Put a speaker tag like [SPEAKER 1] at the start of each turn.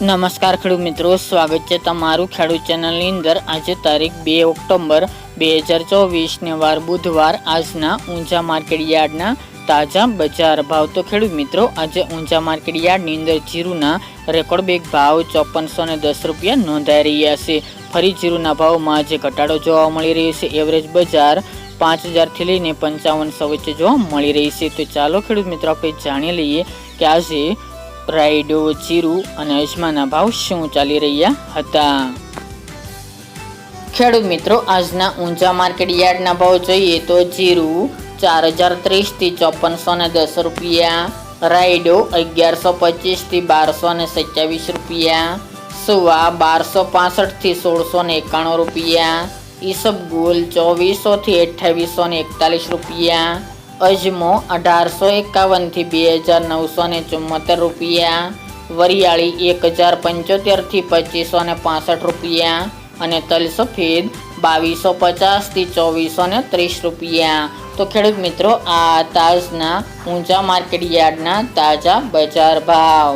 [SPEAKER 1] નમસ્કાર ખેડૂત મિત્રો, સ્વાગત છે તમારું ખેડૂત ચેનલની અંદર. આજે તારીખ બે ઓક્ટોબર બે હજાર ચોવીસને વાર બુધવાર. આજના ઊંચા માર્કેટ યાર્ડના તાજા બજાર ભાવ. તો ખેડૂત મિત્રો, આજે ઊંચા માર્કેટ યાર્ડની અંદર જીરુના રેકોર્ડ બેગ ભાવ ચોપનસો ને દસ રૂપિયા નોંધાઈ રહ્યા છે. ફરી જીરુના ભાવમાં આજે ઘટાડો જોવા મળી રહ્યો છે. એવરેજ બજાર પાંચ હજારથી લઈને પંચાવનસો વચ્ચે જોવા મળી રહી છે. તો ચાલો ખેડૂત મિત્રો, આપણે જાણી લઈએ કે આજે રાયડો જીરું અને અજમાના ભાવ શું ચાલી રહ્યા હતા? ખેડૂત મિત્રો, આજના ઊંચા માર્કેટ યાર્ડના ભાવ જોઈએ તો જીરું ચાર હજાર ત્રીસથી ચોપનસો ને દસ રૂપિયા, રાયડો અગિયારસો પચીસથી બારસો ને સત્યાવીસ રૂપિયા, સુવા બારસો પાસઠથી સોળસો ને એકાણું રૂપિયા, ઈસબગુલ ચોવીસોથી અઠ્ઠાવીસો ને એકતાલીસ રૂપિયા અજમો અઢારસો એકાવનથી બે હજાર નવસો ને ચુમ્મોતેર રૂપિયા, વરિયાળી એક હજાર પંચોતેરથી પચીસો ને પાસઠ રૂપિયા અને તલ સફેદ બાવીસો પચાસથી ચોવીસો ને ત્રીસ રૂપિયા. તો ખેડૂત મિત્રો, આ તાજના ઊંચા માર્કેટ યાર્ડના તાજા બજાર ભાવ.